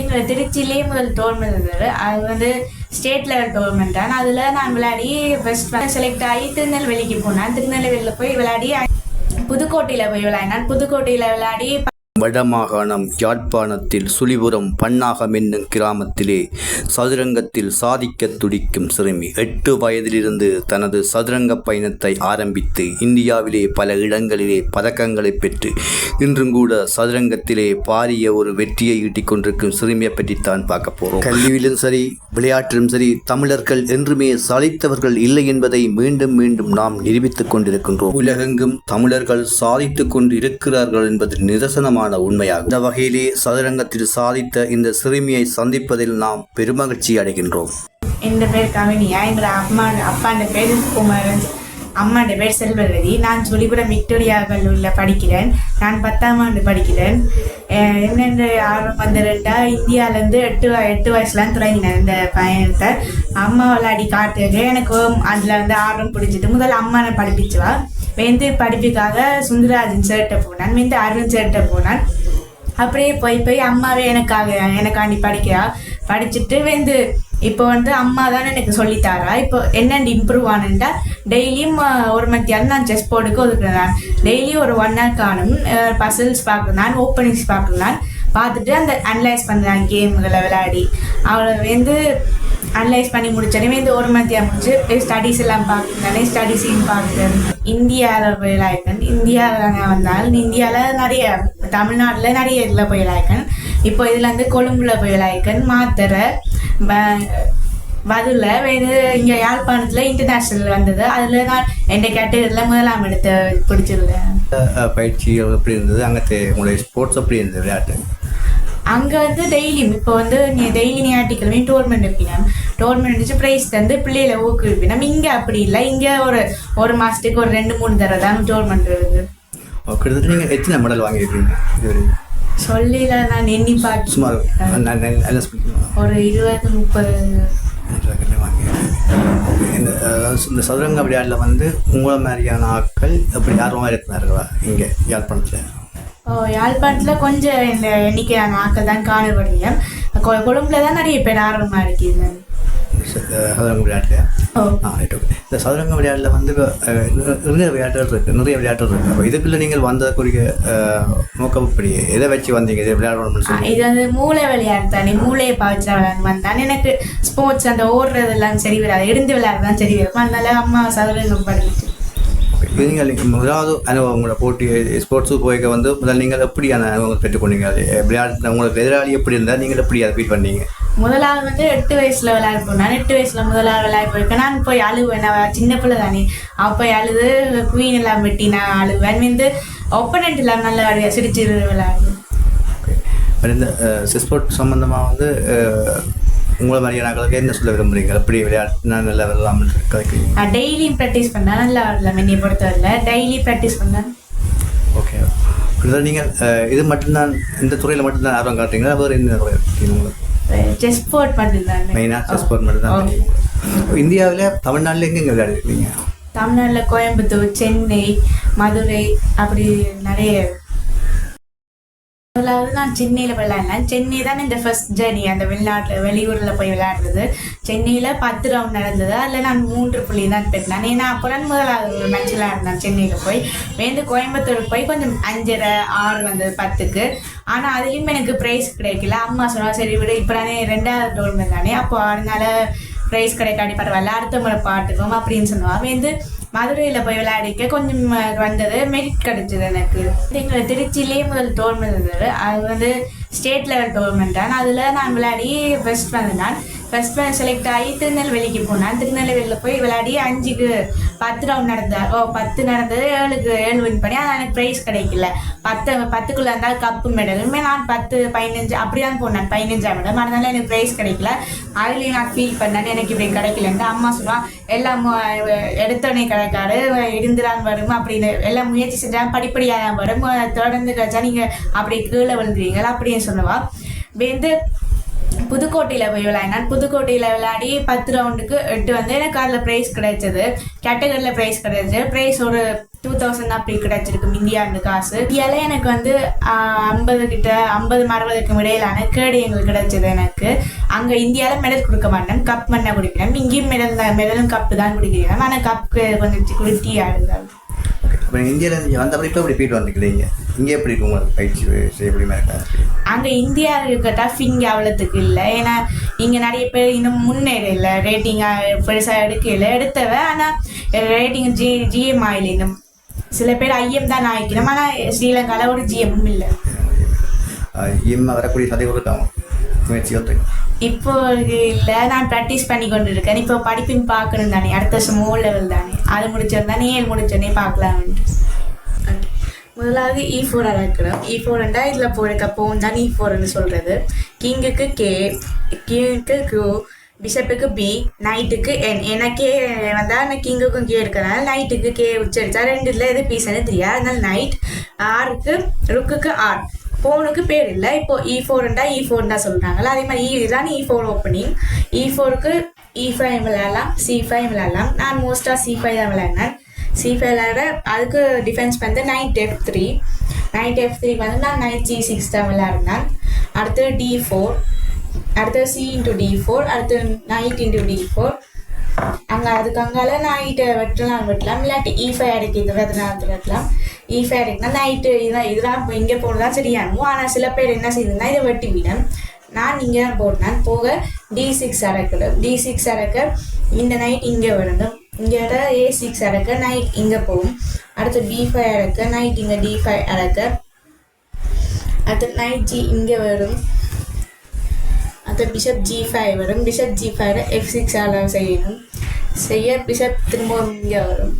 எங்களை திருச்சியிலேயே முதல் டோர்மெண்ட் இருந்தது அது வந்து ஸ்டேட் லெவல் டோர்மெண்ட் தான் அதில் நான் விளையாடி ஃபஸ்ட் செலக்ட் ஆகி திருநெல்வேலிக்கு போனேன். திருநெல்வேலியில் போய் விளையாடி புதுக்கோட்டையில் போய் விளையாடினான். புதுக்கோட்டையில் விளையாடி வடமாகாணம் யாழ்ப்பாணத்தில் சுழிபுரம் பன்னாகம் என்னும் கிராமத்திலே சதுரங்கத்தில் சாதிக்கத் துடிக்கும் சிறுமி. எட்டு வயதிலிருந்து தனது சதுரங்க பயணத்தை ஆரம்பித்து இந்தியாவிலே பல இடங்களிலே பதக்கங்களை பெற்று இன்றும் கூட சதுரங்கத்திலே பாரிய ஒரு வெற்றியை ஈட்டிக் கொண்டிருக்கும் சிறுமியை பற்றித்தான் பார்க்க போகிறோம் கல்வியிலும் சரி விளையாட்டிலும் சரி தமிழர்கள் என்றுமே சாதித்தவர்கள் இல்லை என்பதை மீண்டும் மீண்டும் நாம் நிரூபித்துக் கொண்டிருக்கின்றோம். உலகெங்கும் தமிழர்கள் சாதித்துக் கொண்டு இருக்கிறார்கள் என்பது நிதர்சனமான உண்மையாகும். இந்த வகையிலே சதுரங்கத்தில் சாதித்த இந்த சிறுமியை சந்திப்பதில் நாம் பெருமகிழ்ச்சி அடைகின்றோம். என் பேர் கவினியா எங்களோட அம்மா அப்பாண்ட பேர் குமாரன் அம்மாண்ட பேர் செல்வரதி. நான் சொல்லிபுரம் விக்டோரியா கல்லூரியில் படிக்கிறேன். நான் பத்தாம் ஆண்டு படிக்கிறேன். என்னென்ன ஆர்வம் வந்துருந்தா இந்தியாவிலேருந்து எட்டு எட்டு வயசுலாம் தொடங்கினேன் இந்த பயணத்தை. அம்மா விளையாடி காட்டுங்க எனக்கு அதில் வந்து ஆர்வம் பிடிச்சிட்டு முதல்ல அம்மானை படிப்பிச்சுவா மேந்து படிப்புக்காக சுந்தரராஜன் சேர்ட்ட போனான் மேந்து அருண் சேர்ட்ட போனான். அப்படியே போய் போய் அம்மாவே எனக்காக எனக்காண்டி படிக்கிறா. படிச்சுட்டு வந்து இப்போ வந்து அம்மா தானே எனக்கு சொல்லித்தாரா இப்போ என்னென்னு இம்ப்ரூவ் ஆனுண்டா டெய்லியும் ஒரு மத்தியானம் நான் செஸ் போர்டுக்கு ஒதுக்குறேன். நான் ஒரு ஒன் ஹவர் காணும் பசில்ஸ் பார்க்குறேன் ஓப்பனிங்ஸ் பார்க்குறேன் பார்த்துட்டு அந்த அனலைஸ் பண்ணுறாங்க கேம்களை விளையாடி. அவளை வந்து அனலைஸ் பண்ணி முடிச்சோடனே இந்த ஒரு மத்தியாக முடிச்சு ஸ்டடீஸ் எல்லாம் பார்க்குறேன் ஸ்டடீஸையும் பார்க்குறேன் இந்தியாவில் போயிலாயிருக்கேன் இந்தியாவில் வந்தாலும் இந்தியாவில் நிறைய தமிழ்நாட்டில் நிறைய இதில் போயிலாயிருக்கேன் இப்போ இதில் வந்து கொழும்புல போயிலாயிருக்கேன் மாத்தரை வதுல வேறு இங்கே யாழ்ப்பாணத்தில் இன்டர்நேஷ்னல் வந்தது. அதில் நான் எந்த கேட்டகரியில் முதலாம் எடுத்து பிடிச்சிருந்தேன். பயிற்சி எப்படி இருந்தது? அங்கே உங்களுடைய ஸ்போர்ட்ஸ் எப்படி இருந்தது? விளையாட்டு? அங்கே வந்து டெய்லியும் இப்போ வந்து நீ டெய்லி ஞாயிற்றுக்கிழமை டோர்மெண்ட் வைப்பினோம் டோர்மெண்ட் வச்சு ப்ரைஸ் தந்து பிள்ளைகளை ஊக்குவிப்பினோம் இங்கே அப்படி இல்லை. இங்கே ஒரு ஒரு மாதத்துக்கு ஒரு ரெண்டு மூணு தடவை தான் டோர்மெண்ட் ஓ, கிட்டத்தட்ட நீங்கள் எத்தனை மெடல் வாங்கியிருக்கீங்க இதுவரை? சொல்லில நான் எண்ணி பார்த்து சுமார் ஒரு இருபது முப்பது. இந்த சதுரங்க விளையாட்டில் வந்து உங்களை மாதிரியான ஆட்கள் எப்படி ஆர்வமாக இருக்கிறார்களா இங்கே யாழ்ப்பாணத்தில்? யாழ்ப்பாணத்தில் கொஞ்சம் இந்த எண்ணிக்கையான ஆக்கள் தான் காணப்படுகிறேன் கொ- கொழும்புல தான் நிறைய பேர் ஆர்வமாக இருக்குது சதுரங்க விளையாட்டில்? ஓ. ஆ ரைட் ஓகே இந்த சதுரங்க விளையாட்டில் வந்து நிறைய விளையாட்டுகள் இருக்குது நிறைய விளையாட்டுகள் இருக்குது அப்போ இதுக்குள்ளே நீங்கள் வந்ததுக்குரிய நோக்கம் இப்படி எதை வச்சு வந்தீங்க? இதை விளையாடணும்னு சொல்லி இது வந்து மூளை விளையாட்டு தானே. மூளையை பாய்ச்ச வந்தான். எனக்கு ஸ்போர்ட்ஸ் அந்த ஓடுறதெல்லாம் சரி வராது எழுந்து விளையாடுறதான் சரி வரும் அதனால அம்மா சதுரங்கம் படிச்சு இது நீங்கள் நீங்க முதலாவது அனுபவம் போட்டி ஸ்போர்ட்ஸுக்கு போய்க்க வந்து முதல்ல நீங்கள் எப்படியான அனுபவம் பெற்றுக்கொண்டீங்க? விளையாட்டு உங்களுக்கு எதிராளி எப்படி இருந்தால் நீங்கள் எப்படி அதை ஃபீல் பண்ணீங்க? முதலாவது வந்து எட்டு வயசுல விளையாட போனேன் எட்டு வயசுல முதலாவது விளையாட போயிருக்கேன் நான் போய் அழுவேன். நான் சின்ன பிள்ளை தானே. அவ போய் அழுது குயின் எல்லாம் வெட்டி நான் அழுவேன். வந்து ஒப்பனண்ட் எல்லாம் நல்லா சிரிச்சு விளையாடு ஓகே பட் இந்த ஸ்போர்ட் சம்மந்தமாக வந்து உங்களை மாதிரியான ஆட்களுக்கு என்ன சொல்ல விரும்புறீங்க? எப்படி விளையாட்டுனா நல்லா விளையாடலாம்னு கதைக்கிறீங்க? டெய்லியும் ப்ராக்டிஸ் பண்ணேன் நல்லா வரலாம் என்னைய பொறுத்தவரையில். டெய்லி ப்ராக்டிஸ் பண்ணேன் ஓகே கிட்டத்தட்ட நீங்கள் இது மட்டும்தான் இந்த துறையில் மட்டும்தான் ஆர்வம் காட்டுறீங்களா? வேறு என்ன துறை இருக்கீங்க உங்களுக்கு செஸ் போர்ட் மட்டும்தான். மெயினாக செஸ் ஸ்போர்ட் மட்டும்தான் இந்தியாவில் தமிழ்நாட்டில் எங்கே விளையாடிருக்கீங்க தமிழ்நாட்டில் கோயம்புத்தூர் சென்னை மதுரை அப்படி நிறைய முதலாவது நான் சென்னையில் விளையாடினேன். சென்னை தான் இந்த ஃபர்ஸ்ட் ஜேர்னி அந்த வெளிநாட்டில் வெளியூரில் போய் விளையாடுறது. சென்னையில் பத்து ரவுண்ட் நடந்தது. அதில் நான் மூன்று புள்ளி தான் பெற்றேன். ஏன்னா அப்போ முதலாவது ஒரு மேட்ச் விளையாடினேன் சென்னையில் போய். வேந்து கோயம்புத்தூர் போய் கொஞ்சம் அஞ்சரை ஆறு வந்தது பத்துக்கு. ஆனால் அதுலேயும் எனக்கு ப்ரைஸ் கிடைக்கல. அம்மா சொன்னால் சரி விடு. இப்போ நானே ரெண்டாவது டோர்மெண்ட் தானே. அப்போ அதனால ப்ரைஸ் கிடைக்காட்டி பரவாயில்ல. அடுத்த முறை பாட்டுக்கும் அப்படின்னு சொன்னால் வந்து மதுரையில் போய் விளையாடிக்க கொஞ்சம் வந்தது. மெரிட் கிடைச்சது எனக்கு. எங்களை திருச்சியிலேயே முதல் டோர்மெண்ட் இருந்தது அது வந்து ஸ்டேட் லெவல் டோர்மெண்ட் தான். அதில் நான் விளையாடி ஃபர்ஸ்ட் வந்தேன். ஃபர்ஸ்ட் செலக்ட் ஆகி திருநெல்வேலிக்கு போனேன். திருநெல்வேலியில் போய் விளையாடி அஞ்சுக்கு பத்து ரவுண்ட் நடந்தேன் ஓ பத்து நடந்தது ஏழுக்கு ஏழு வின் பண்ணி ஆனால் எனக்கு ப்ரைஸ் கிடைக்கல. பத்து பத்துக்குள்ளே இருந்தால் கப்பு மெடலுமே நான் பத்து பதினஞ்சு அப்படி தான் போனேன். பதினஞ்சாம் மெடல் அதனால எனக்கு ப்ரைஸ் கிடைக்கல. அதுலேயும் நான் ஃபீல் பண்ணேன் எனக்கு இப்படி கிடைக்கலன்ட்டு அம்மா சொல்லுவான் எல்லாம் எடுத்தோடனே கிடைக்காது. இருந்துதான் வரும் அப்படின்னு. எல்லாம் முயற்சி செஞ்சால் படிப்படியாக தான் வரும் தொடர்ந்து கிடைச்சா நீங்கள் அப்படி கீழே விழுந்துருவீங்களா? அப்படின்னு சொல்லுவாள் வந்து புதுக்கோட்டையில் போய் விளையாடினான். புதுக்கோட்டையில் விளையாடி பத்து ரவுண்டுக்கு எட்டு வந்து எனக்கு அதில் ப்ரைஸ் கிடைச்சது. கேட்டகரியில் ப்ரைஸ் கிடைச்சது. ப்ரைஸ் ஒரு டூ தௌசண்ட் அப்படி கிடைச்சிருக்கு இந்தியாண்டு காசு. இதில் எனக்கு வந்து ஐம்பது கிட்ட ஐம்பது அறுபதுக்கும் இடையிலான கேடு எங்களுக்கு கிடைச்சது எனக்கு. அங்கே இந்தியாவில் மெடல் கொடுக்க மாட்டேன். கப் மண்ணை குடிக்கிறேன். இங்கேயும் மெடல் தான் மெடலும் கப்பு தான் குடிக்கிறேன். ஆனால் கப்பு கொஞ்சம் குளிர்த்தி ஆடுதான் இப்போ இந்தியாவில் வந்த அப்புறம் இப்போ எப்படி போயிட்டு வந்துக்கிறீங்க இங்கே எப்படி இருக்கு உங்களுக்கு பயிற்சி செய்யக்கூடிய இருக்கா? அங்கே இந்தியா இருக்க டஃப் இங்கே அவ்வளோத்துக்கு இல்லை. ஏன்னா இங்கே நிறைய பேர் இன்னும் முன்னேற இல்லை ரேட்டிங் பெருசாக எடுக்கல. எடுத்தவ ஆனால் ரேட்டிங் ஜி ஜிஎம் ஆயில் இன்னும். சில பேர் ஐஎம் தான் ஆயிக்கணும். ஆனால் ஸ்ரீலங்காவில் ஒரு ஜிஎம்மும் இல்லை. இம்மா வரக்கூடிய சதவீதம் இருக்காம முயற்சி ஒத்துக்கு இப்போ இல்லை நான் ப்ராக்டிஸ் பண்ணி கொண்டு இருக்கேன் இப்போ படிப்பின் பார்க்கணும் தானே. அடுத்த வருஷம் ஓ லெவல் தானே. அது முடிச்சிருந்தானே ஏழு முடிச்சோடனே பார்க்கலாம்னு முதலாவது இ ஃபோர் அழைக்கிறோம் இ ஃபோர்ண்டா இதில் போயிருக்க போன் தான் இ ஃபோர்னு சொல்கிறது கிங்குக்கு கே கிங்குக்கு க்யூ பிஷப்புக்கு பி நைட்டுக்கு என் எனக்கே வந்தால் நான் கிங்குக்கும் கே இருக்கிறனால நைட்டுக்கு கே உச்சரிச்சா ரெண்டுல எது பீஸ்னு தெரியாது. அதனால நைட் ஆருக்கு ருக்குக்கு ஆர் ஃபோனுக்கு பேர் இல்லை. இப்போ e இ ஃபோர்ண்டா இ e ஃபோர் தான் சொல்கிறாங்களா அதே மாதிரி e இதுதான் இ ஃபோர் ஓப்பனிங் இ ஃபோருக்கு இ ஃபைவ் விளையாடலாம். சி ஃபைவ் விளையாடலாம். நான் மோஸ்ட்டாக சி ஃபைவ் தான் விளையாடினேன். சி ஃபைவ் விளையாட அதுக்கு டிஃபென்ஸ் வந்து knight f three knight f three வந்து நான் நைட் ஜி சிக்ஸ் தான் விளையாடினேன். அடுத்து டி ஃபோர் அடுத்து சி இன்ட்டு டி ஃபோர் அடுத்து நைட் இன்ட்டு டி ஃபோர் அங்கே அதுக்கு அங்கால நைட்டு வெட்டலாம் வெட்டலாம். இல்லாட்டி இ ஃபைவ் அடைக்கிறது அதனால வெட்டலாம். இ ஃபைவ் நைட்டு இதான் இதெல்லாம் இப்போ இங்கே போடுறதா சரியாகும் ஆனால் சில பேர் என்ன செய்யுதுன்னா இதை வெட்டி விடும் நான் இங்கே தான் போட்டேன் போக டி சிக்ஸ் அடக்கணும் டி சிக்ஸ் அடக்க இந்த நைட் இங்கே வரணும் இங்கே ஏ சிக்ஸ் அடக்க நைட் இங்கே போகும் அடுத்து பி ஃபைவ் அடக்க நைட் இங்கே டி ஃபைவ் அடக்க அடுத்து நைட் ஜி இங்கே வரும் அடுத்து பிஷப் ஜி ஃபைவ் வரும் bishop g five f six அளவு செய்யணும் செய்ய பிஷப் திரும்பவும் இங்கே வரும்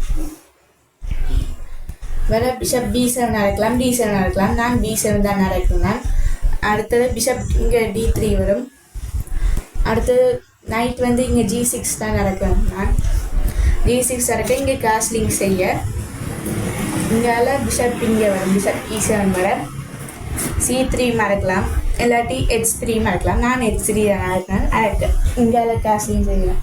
வேற பிஷப் பி செவன் நடக்கலாம் டி செவன் நடக்கலாம் நான் பி செவன் தான் நடக்கிறேன் அடுத்தது பிஷப் இங்கே டி த்ரீ வரும். அடுத்தது நைட் வந்து இங்கே ஜி சிக்ஸ் தான் நடக்கிறேன் நான் ஜி சிக்ஸ் நடக்க இங்கே காஸ்லிங் செய்ய. இங்கால பிஷப் இங்கே வரும் பிஷப் இ செவன் வர சி த்ரீ மறக்கலாம். இல்லாட்டி ஹெச் த்ரீ மறக்கலாம். நான் ஹெச் த்ரீ தான் நடக்கிறேன் இங்கால காஸ்லிங் செய்யலாம்.